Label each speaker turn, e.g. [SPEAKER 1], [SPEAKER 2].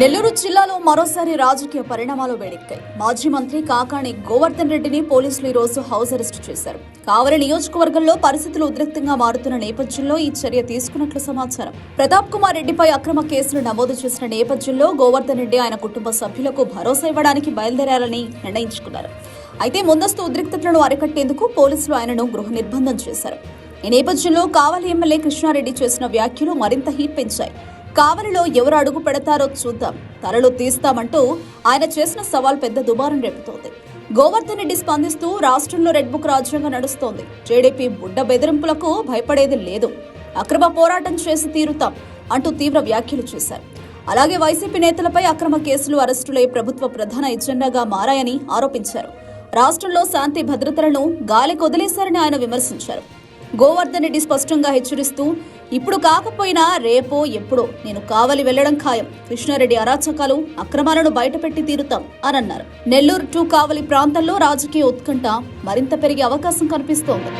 [SPEAKER 1] నెల్లూరు జిల్లాలో మరోసారి రాజకీయ పరిణామాలు వేడెక్కాయి మాజీ మంత్రి కాకాణి గోవర్ధన్ రెడ్డిని పోలీసులు ఈ రోజు హౌస్ అరెస్ట్ చేశారు. కావలి నియోజకవర్గంలో పరిస్థితులు ఉద్రిక్తంగా మారుతున్న నేపథ్యంలో ఈ చర్య తీసుకున్నట్లు సమాచారం. ప్రతాప్ కుమార్ రెడ్డిపై అక్రమ కేసులు నమోదు చేసిన నేపథ్యంలో గోవర్ధన్ రెడ్డి ఆయన కుటుంబ సభ్యులకు భరోసా ఇవ్వడానికి బయలుదేరాలని నిర్ణయించుకున్నారు. అయితే ముందస్తు ఉద్రిక్తతలను అరికట్టేందుకు పోలీసులు ఆయనను గృహ నిర్బంధం చేశారు. ఈ నేపథ్యంలో కావలి ఎమ్మెల్యే కృష్ణారెడ్డి చేసిన వ్యాఖ్యలు మరింత హీట్ పెంచాయి. కావలిలో ఎవరు అడుగు పెడతారో చూద్దాం. తలలు తీస్తామంటూ ఆయన చేసిన సవాల్ పెద్ద దుమారం రేపుతోంది. గోవర్ధన్ రెడ్డి స్పందిస్తూ రాష్ట్రంలో రెడ్ బుక్ రాజ్యాంగం నడుస్తోంది. జేడీపీ బుడ్డ బెదిరింపులకు భయపడేది లేదు. అక్రమ పోరాటం చేసి తీరుతాం అంటూ తీవ్ర వ్యాఖ్యలు చేశారు. అలాగే వైసీపీ నేతలపై అక్రమ కేసులు అరెస్టులే ప్రభుత్వ ప్రధాన ఎజెండాగా మారాయని ఆరోపించారు. రాష్ట్రంలో శాంతి భద్రతలను గాలి కొదిలేశారని ఆయన విమర్శించారు. గోవర్ధన్ రెడ్డి స్పష్టంగా హెచ్చరిస్తూ ఇప్పుడు కాకపోయినా రేపో ఎప్పుడో నేను కావలి వెళ్ళడం ఖాయం. కృష్ణారెడ్డి అరాచకాలు అక్రమాలను బయటపెట్టి తీరుతాం అని అన్నారు. నెల్లూరు టు కావలి ప్రాంతంలో రాజకీయ ఉత్కంఠ మరింత పెరిగే అవకాశం కనిపిస్తోంది.